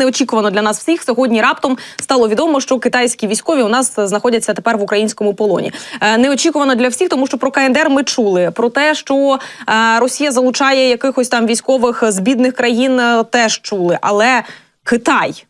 неочікувано для нас всіх сьогодні раптом стало відомо, що китайські військові у нас знаходяться тепер в українському полоні. Е, Неочікувано для всіх, тому що про КНДР ми чули про те, що е, Росія залучає якихось там військових з бідних країн, е, теж чули. Але Китай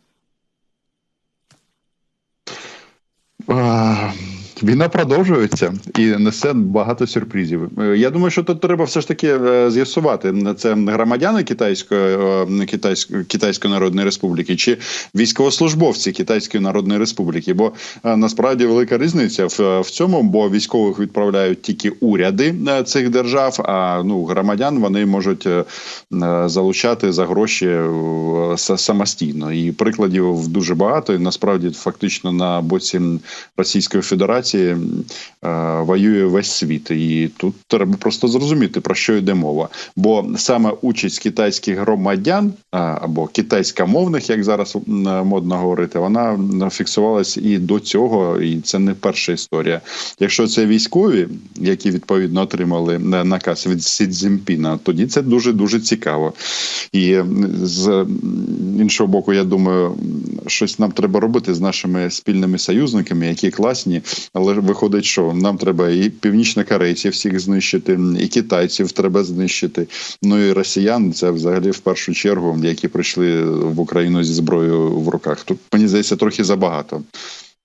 Війна продовжується і несе багато сюрпризів. Е, Я думаю, що тут треба все ж таки е, з'ясувати, це громадяни Китайської е, Китайської Китайської Народної Республіки чи військовослужбовці Китайської Народної Республіки. Бо насправді велика різниця в, в цьому, бо військових відправляють тільки уряди цих держав. А ну громадян вони можуть залучати за гроші самостійно. І прикладів дуже багато. І насправді фактично на боці Російської Федерації е, воює весь світ, і тут треба просто зрозуміти про що йде мова. Бо саме участь китайських громадян або китайськомовних, як зараз модно говорити, вона фіксувалась і до цього, і це не перша історія. Якщо це військові, які відповідно отримали наказ від Сі тоді це дуже дуже цікаво. І з іншого боку, я думаю, щось нам треба робити з нашими спільними союзниками, які класні, але виходить, що нам треба і північнокорейців всіх знищити, і китайців треба знищити. Ну і росіян це взагалі в першу чергу, які прийшли в Україну зі зброєю в руках. Тут мені здається трохи забагато.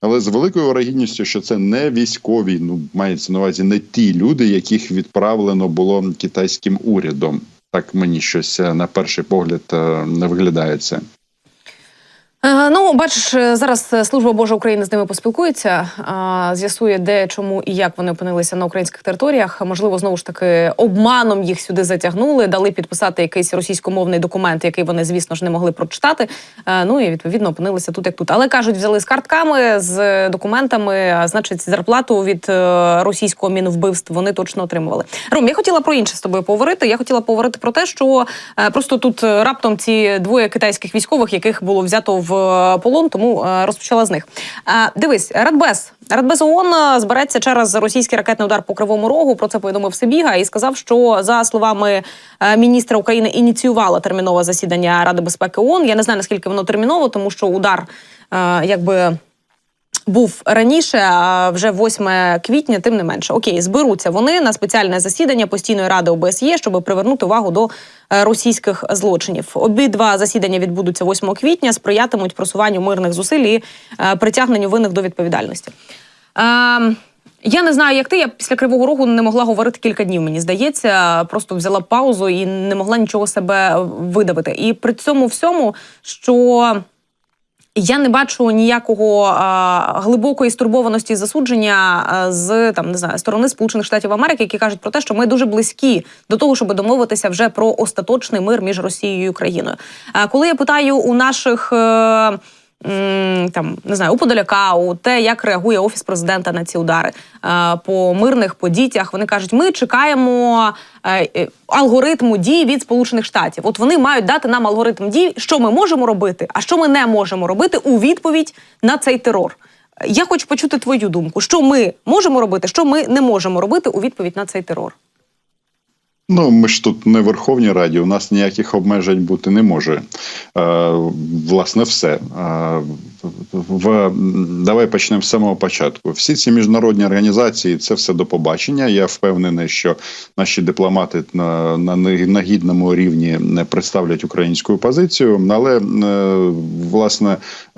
Але з великою вирогідністю, що це не військові, ну мається на увазі не ті люди, яких відправлено було китайським урядом. Так мені щось е, на перший погляд е, не виглядає це. Е, Ну, бачиш, е, зараз е, служба Божа України з ними поспілкується, з'ясує, де, чому і як вони опинилися на українських територіях. Можливо, знову ж таки обманом їх сюди затягнули, дали підписати якийсь російськомовний документ, який вони, звісно ж, не могли прочитати. Е, Ну і відповідно опинилися тут, як тут. Але кажуть, взяли з картками, з документами, а, значить, зарплату від е, російського мінвбивств вони точно отримували. Ром, я хотіла про інше з тобою поговорити. Я хотіла поговорити про те, що е, просто тут е, раптом ці двоє китайських військових, яких було взято в е, полон, тому е, розпочала з них. Е, Дивись, Радбез. Радбез ООН е, збереться через російський ракетний удар по кривому рогу. Про це повідомив Сибіга і сказав, що за словами міністра України ініціювала термінове засідання Ради безпеки ООН. Я не знаю наскільки воно терміново, тому що удар якби був раніше, а вже 8 квітня, тим не менше. Окей, зберуться вони на спеціальне засідання постійної ради ОБСЄ, щоб привернути увагу до російських злочинів. Обидва засідання відбудуться 8 квітня, сприятимуть просуванню мирних зусиль і е, притягненню винних до відповідальності. Ем, я не знаю, як ти. Я після Кривого Рогу не могла говорити кілька днів. Мені здається, просто взяла паузу і не могла нічого себе видавити. І при цьому всьому, що я не бачу ніякого а, глибокої стурбованості засудження з там не знаю сторони Сполучених Штатів Америки, які кажуть про те, що ми дуже близькі до того, щоб домовитися вже про остаточний мир між Росією і Україною. А коли я питаю у наших. е, м, Там не знаю, у Подоляка, у те, як реагує офіс президента на ці удари е, по мирних, по дітях. Вони кажуть, ми чекаємо е, е, алгоритму дій від Сполучених Штатів. От вони мають дати нам алгоритм дій, що ми можемо робити, а що ми не можемо робити у відповідь на цей терор. Я хочу почути твою думку, що ми можемо робити, що ми не можемо робити у відповідь на цей терор. Ну, ми ж тут не Верховній Раді, у нас ніяких обмежень бути не може. Е, власне, все. Е, в, давай почнемо з самого початку. Всі ці міжнародні організації це все до побачення. Я впевнений, що наші дипломати на, на, на гідному рівні не представлять українську позицію. Але е, власне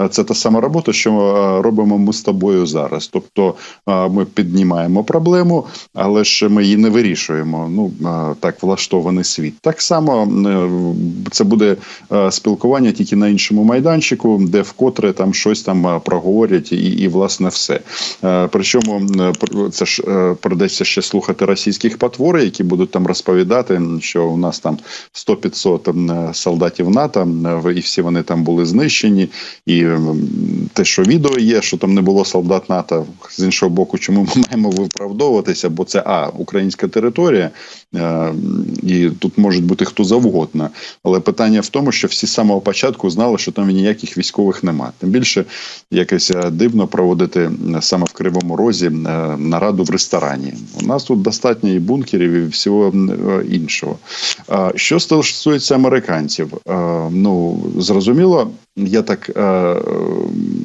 це та сама робота, що е, робимо ми з тобою зараз. Тобто е, ми піднімаємо проблему, але ж ми її не вирішуємо. Ну е, так влаштований світ. Так само е, це буде е, спілкування тільки на іншому майданчику, де вкотре там щось там е, проговорять, і, і власне все. Причому це ж придеться ще слухати російських потвор, які будуть там розповідати, що у нас там 100-500 солдатів НАТО, і всі вони там були знищені. І те, що відео є, що там не було солдат НАТО, з іншого боку, чому ми маємо виправдовуватися? Бо це а українська територія, і тут може бути хто завгодно. Але питання в тому, що всі з самого початку знали, що там ніяких військових нема. Тим більше якось е, дивно проводити е, саме в Кривому Розі е, нараду в ресторані. У нас тут достатньо і бункерів, і всього іншого. Що стосується американців, ну зрозуміло, я так е,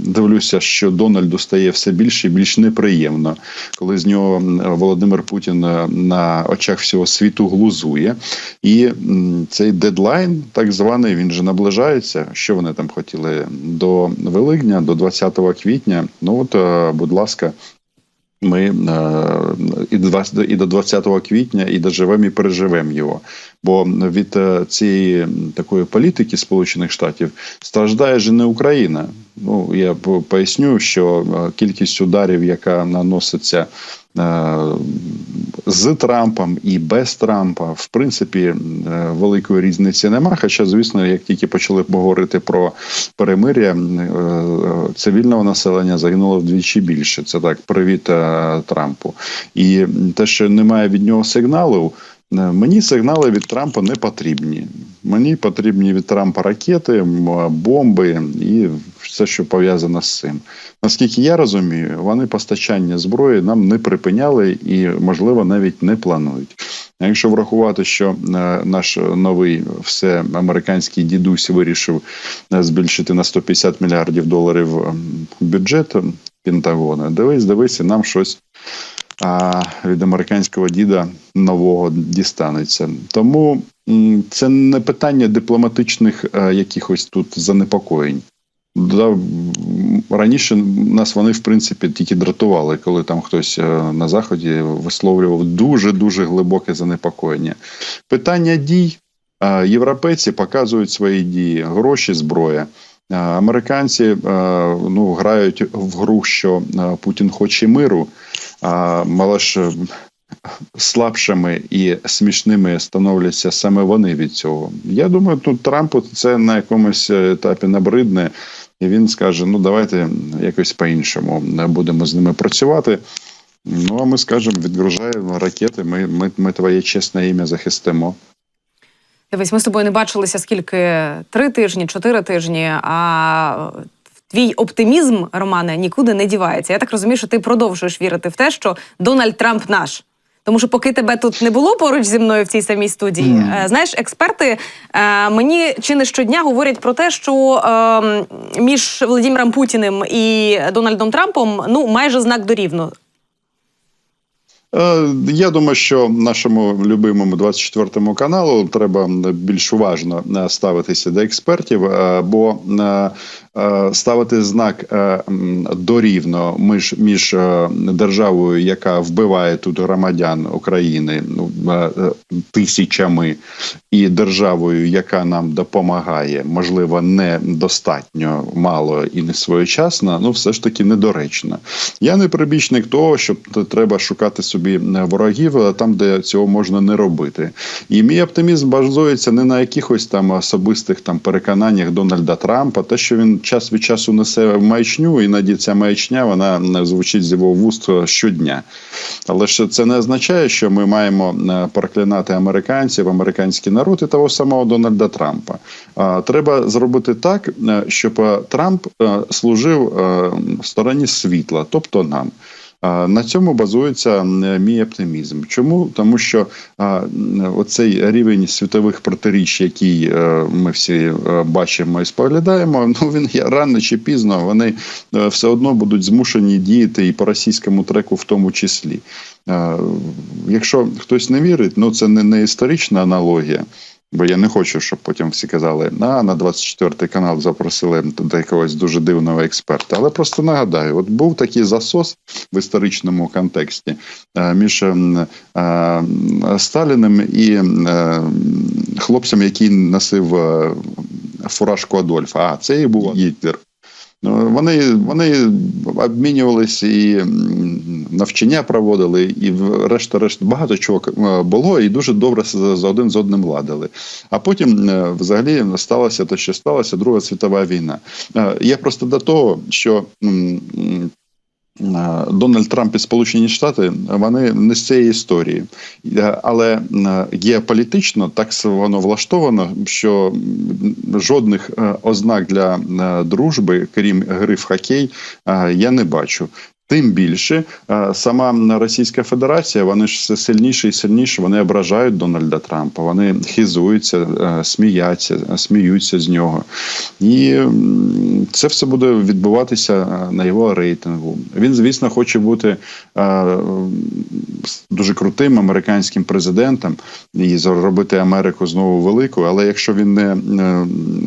дивлюся, що Дональду стає все більше і більш неприємно, коли з нього Володимир Путін е, на очах всього світу глузує. І цей дедлайн, так званий, він же наближається. Що вони там хотіли до Великдня, до 20 квітня. Ну от, е, будь ласка. Ми е, і до 20 і до 20 квітня і доживемо і переживемо його. Бо від е, цієї такої політики Сполучених Штатів страждає ж не Україна. Ну я поясню, що е, кількість ударів, яка наноситься з Трампом і без Трампа, в принципі, е, великої різниці нема. Хоча, звісно, як тільки почали говорити про перемир'я, е, цивільного населення загинуло вдвічі більше. Це так, привіт е, Трампу. І те, що немає від нього сигналу. Мені сигнали від Трампа не потрібні. Мені потрібні від Трампа ракети, бомби і все, що пов'язано з цим. Наскільки я розумію, вони постачання зброї нам не припиняли і, можливо, навіть не планують. Якщо врахувати, що е, наш новий все американський дідусь вирішив е, збільшити на 150 мільярдів доларів бюджет Пентагона, дивись, дивись, нам щось а, від американського діда нового дістанеться. Тому це не питання дипломатичних е, якихось тут занепокоєнь. Раніше нас вони в принципі тільки дратували, коли там хтось е, на заході висловлював дуже дуже глибоке занепокоєння. Питання дій е, європейці показують свої дії, гроші, зброя. Е, Американці е, ну, грають в гру, що е, Путін хоче миру, але ж слабшими і смішними становляться саме вони від цього. Я думаю, тут Трампу це на якомусь етапі набридне, і він скаже: ну давайте якось по-іншому будемо з ними працювати. Ну а ми скажемо, відгружаємо ракети. Ми, ми, ми твоє чесне ім'я захистимо. Дивись, ми з тобою не бачилися скільки три тижні, чотири тижні. А твій оптимізм, Романе, нікуди не дівається. Я так розумію, що ти продовжуєш вірити в те, що Дональд Трамп наш. Тому що поки тебе тут не було поруч зі мною в цій самій студії, е, знаєш, експерти е, мені чи не щодня говорять про те, що е, між Володимиром Путіним і Дональдом Трампом ну майже знак дорівну. Е, Я думаю, що нашому любимому 24 каналу треба більш уважно е, ставитися до експертів, е, бо ставити знак е, дорівно між, між е, державою, яка вбиває тут громадян України ну, е, е, тисячами, і державою, яка нам допомагає, можливо, недостатньо мало і не своєчасно, ну все ж таки недоречно. Я не прибічник того, що треба шукати собі е, ворогів е, там, де цього можна не робити. І мій оптимізм базується не на якихось там особистих там переконаннях Дональда Трампа, те, що він час від часу несе маячню, іноді ця маячня вона е, звучить з його вуст е, щодня. Але ж це не означає, що ми маємо е, проклинати американців, американський народ і того самого Дональда Трампа. Треба зробити так, щоб Трамп служив стороні світла, тобто нам. На цьому базується мій оптимізм. Чому? Тому що оцей рівень світових протиріч, який е, ми всі е, бачимо і споглядаємо, ну він рано чи пізно вони е, все одно будуть змушені діяти і по російському треку, в тому числі. Якщо хтось не вірить, ну це не історична аналогія. Бо я не хочу, щоб потім всі казали, на на 24 канал запросили до якогось дуже дивного експерта. Але просто нагадаю, от був такий засос в історичному контексті е, між ем, е, Сталіним і е, хлопцем, який носив фуражку Адольфа. А це і був Гітлер. Ну, Вони, вони обмінювалися і навчання проводили, і врешті-решт багато чого е, було, і дуже добре з з один з одним ладили. А потім е, взагалі сталося те, що сталося Друга світова війна. Е, Я просто до того, що Дональд Трамп і Сполучені Штати вони не з цієї історії, Е, але е, геополітично так воно влаштовано, що жодних е, ознак для е, дружби, крім гри в хокей, е, я не бачу. Тим більше е, сама Російська Федерація, вони ж все сильніше і сильніше. Вони ображають Дональда Трампа. Вони хизуються, е, сміються, сміються з нього, і це все буде відбуватися е, на його рейтингу. Він, звісно, хоче бути е, дуже крутим американським президентом і зробити Америку знову великою. Але якщо він не е,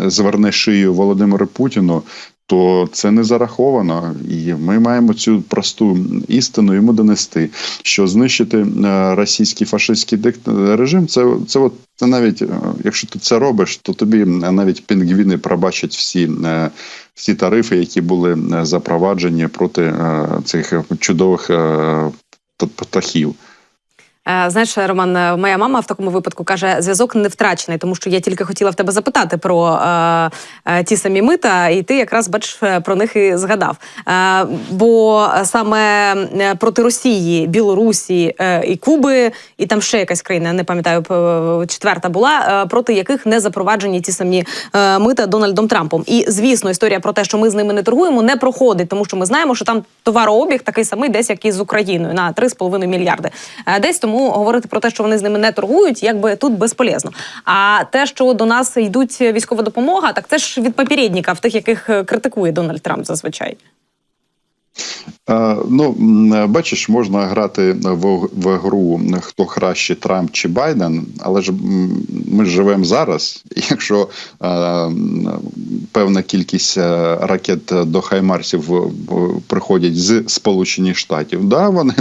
зверне шию Володимиру Путіну, то це не зараховано, і ми маємо цю просту істину йому донести, що знищити е, російський фашистський режим, це, це от це навіть е, якщо ти це робиш, то тобі навіть пінгвіни пробачать всі. е, Всі тарифи, які були е, запроваджені проти е, цих чудових е, птахів. Е, Знаєш, Роман, е, моя мама в такому випадку каже, зв'язок не втрачений, тому що я тільки хотіла в тебе запитати про е, е, ті самі мита, і ти якраз бачиш е, про них і згадав. Е, бо саме проти Росії, Білорусі е, і Куби, і там ще якась країна, не пам'ятаю, четверта була, проти яких не запроваджені ті самі е, мита Дональдом Трампом. І звісно, історія про те, що ми з ними не торгуємо, не проходить, тому що ми знаємо, що там товарообіг такий самий, десь як і з Україною на 3,5 мільярди. Десь тому говорити про те, що вони з ними не торгують, якби тут безполезно. А те, що до нас йдуть військова допомога, так це ж від попередника, в тих, яких е, критикує Дональд Трамп зазвичай. Е, Ну, бачиш, можна грати в, в гру хто краще Трамп чи Байден, але ж ми живемо зараз. Якщо е, певна кількість е, ракет до Хаймарсів приходять з Сполучених Штатів, да, вони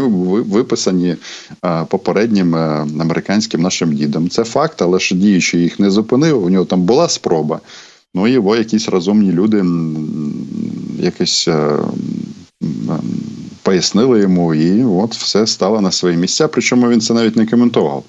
виписані е, попереднім е, американським нашим дідом. Це факт, але ж діючий їх не зупинив. У нього там була спроба. Ну, його якісь розумні люди якось. Пояснили йому, і от все стало на свої місця. Причому він це навіть не коментував.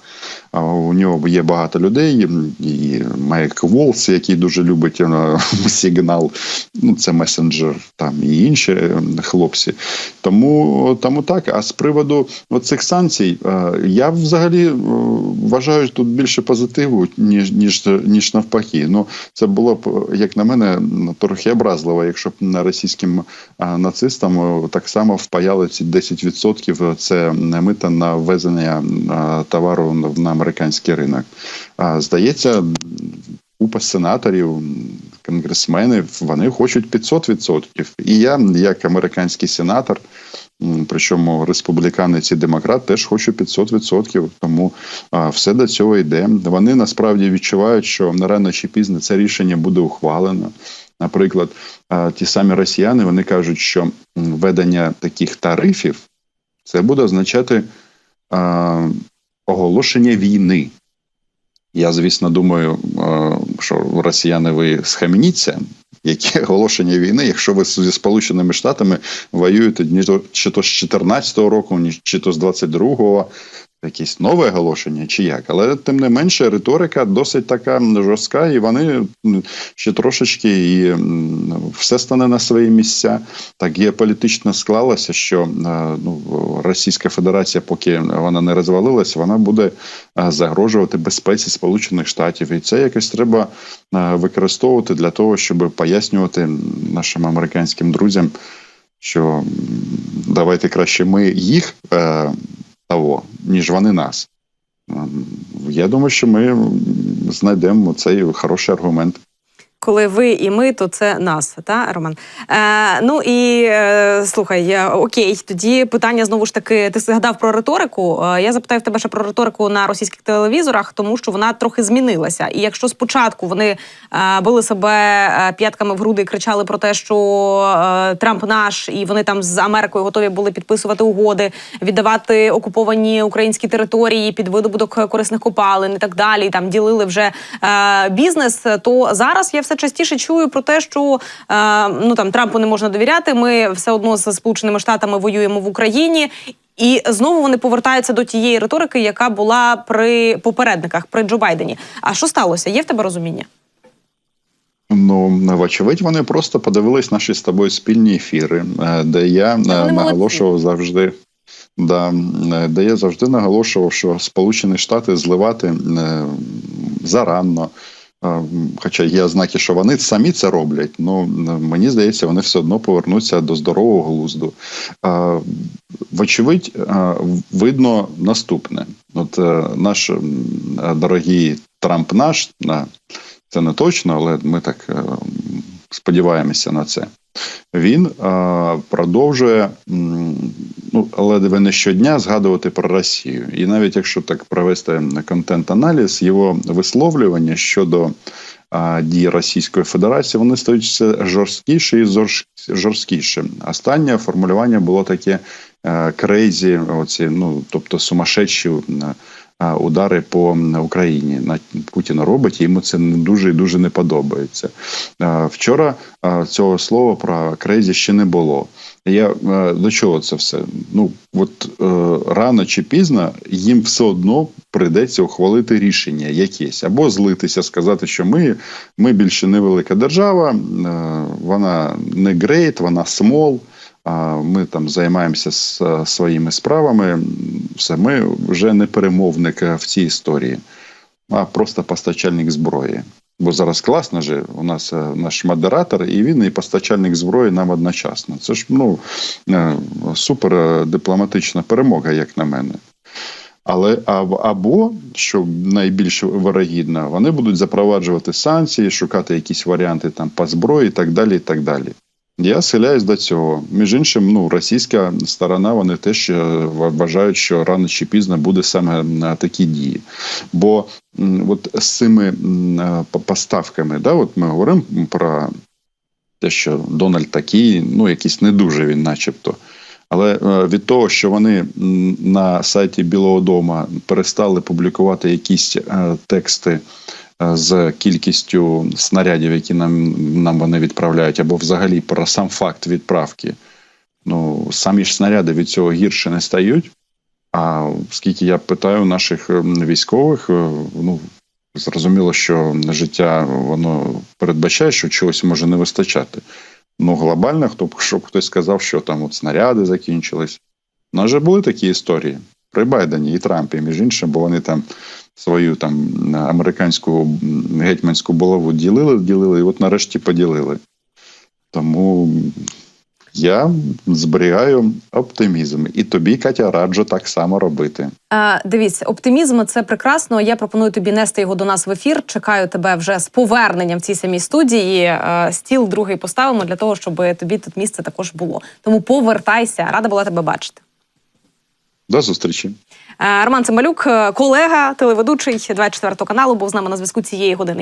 У нього є багато людей, і Майк Волс, який дуже любить е, сигнал, ну це месенджер, там і інші е, хлопці. Тому, тому так. А з приводу цих санкцій, е, я взагалі вважаю тут більше позитиву, ніж ніж, ніж навпаки. Ну це було б, як на мене, трохи образливо, якщо б на російським нацистам так само впаяли ці 10% це мита на ввезення товару на американський ринок. А, Здається, купа сенаторів, конгресменів, вони хочуть 500%. І я, як американський сенатор, причому республіканець і демократ, теж хочу 500%. Тому а, все до цього йде. Вони насправді відчувають, що рано чи пізно це рішення буде ухвалено. Наприклад, ті самі росіяни вони кажуть, що введення таких тарифів це буде означати оголошення війни. Я, звісно, думаю, е, що росіяни ви схаменіться. Яке оголошення війни, якщо ви зі Сполученими Штатами воюєте чи то з 14-го року, чи то з 22-го, якесь нове оголошення, чи як. Але тим не менше, риторика досить така жорстка, і вони ще трошечки і все стане на свої місця. Так геополітично склалося, що е, ну, Російська Федерація, поки вона не розвалилася, вона буде е, загрожувати безпеці Сполучених Штатів, і це якось треба е, використовувати для того, щоб пояснювати нашим американським друзям, що давайте краще ми їх того, ніж вони нас. Ем, Я думаю, що ми знайдемо цей хороший аргумент. Коли ви і ми, то це нас, та Роман. Е, ну і е, слухай, окей, тоді питання знову ж таки. Ти згадав про риторику. Е, я запитаю в тебе ще про риторику на російських телевізорах, тому що вона трохи змінилася. І якщо спочатку вони е, били себе е, п'ятками в груди і кричали про те, що е, Трамп наш, і вони там з Америкою готові були підписувати угоди, віддавати окуповані українські території під видобуток корисних копалин і так далі. і Там ділили вже е, бізнес. То зараз я все частіше чую про те, що е, ну там Трампу не можна довіряти. Ми все одно з Сполученими Штатами воюємо в Україні. І знову вони повертаються до тієї риторики, яка була при попередниках, при Джо Байдені. А що сталося? Є в тебе розуміння? Ну, вочевидь, вони просто подивились наші з тобою спільні ефіри, е, де я е, вони наголошував завжди. Да, е, де я завжди наголошував, що Сполучені Штати зливати е, зарано, Е, Хоча є ознаки, що вони самі це роблять, ну мені здається, вони все одно повернуться до здорового глузду. Вочевидь, видно наступне: от е, наш дорогий Трамп наш, це не точно, але ми так е, сподіваємося на це. Він продовжує ну, ледве не щодня згадувати про Росію. І навіть якщо так провести контент-аналіз, його висловлювання щодо е, дій Російської Федерації, вони стають все жорсткіше і жорсткіше. Останнє формулювання було таке крейзі, оці, ну тобто сумасшедші е, е, удари по Україні. Путін робить, і йому це дуже і дуже не подобається. Е, Вчора цього слова про крейзі ще не було. Я е, до чого це все? Ну от е, рано чи пізно їм все одно прийдеться ухвалити рішення якесь або злитися, сказати, що ми, ми більше не велика держава, е, вона не грейт, вона смол. А ми там займаємося своїми справами. Все, ми вже не перемовник е, в цій історії, а просто постачальник зброї. Бо зараз класно же, у нас е, наш модератор, і він і постачальник зброї нам одночасно. Це ж ну е, супер е, дипломатична перемога, як на мене. Але або, що найбільш вирогідно, вони будуть запроваджувати санкції, шукати якісь варіанти там по зброї і так далі. І так далі. Я схиляюсь до цього. Між іншим, ну російська сторона вони теж е, вважають, що рано чи пізно буде саме на такі дії. Бо от з цими е, по- поставками, да, от ми говоримо про те, що Дональд такий, ну якийсь не дуже він, начебто. Але е, від того, що вони на сайті Білого Дому перестали публікувати якісь е, тексти е, з кількістю снарядів, які нам, нам вони відправляють, або взагалі про сам факт відправки, ну самі ж снаряди від цього гірше не стають. А скільки я питаю наших військових, ну зрозуміло, що життя воно передбачає, що чогось може не вистачати. Ну, глобально, хто б- щоб хтось сказав, що там от снаряди закінчились. У нас же були такі історії при Байдені і Трампі, між іншим, бо вони там свою там американську гетьманську булаву ділили, ділили, і от нарешті поділили. Тому я зберігаю оптимізм. І тобі, Катя, раджу так само робити. Е, дивіться, оптимізм це прекрасно. Я пропоную тобі нести його до нас в ефір. Чекаю тебе вже з поверненням в цій самій студії. Е, стіл другий поставимо для того, щоб тобі тут місце також було. Тому повертайся, рада була тебе бачити. До зустрічі. Роман Цимбалюк, колега, телеведучий 24 каналу, був з нами на зв'язку цієї години.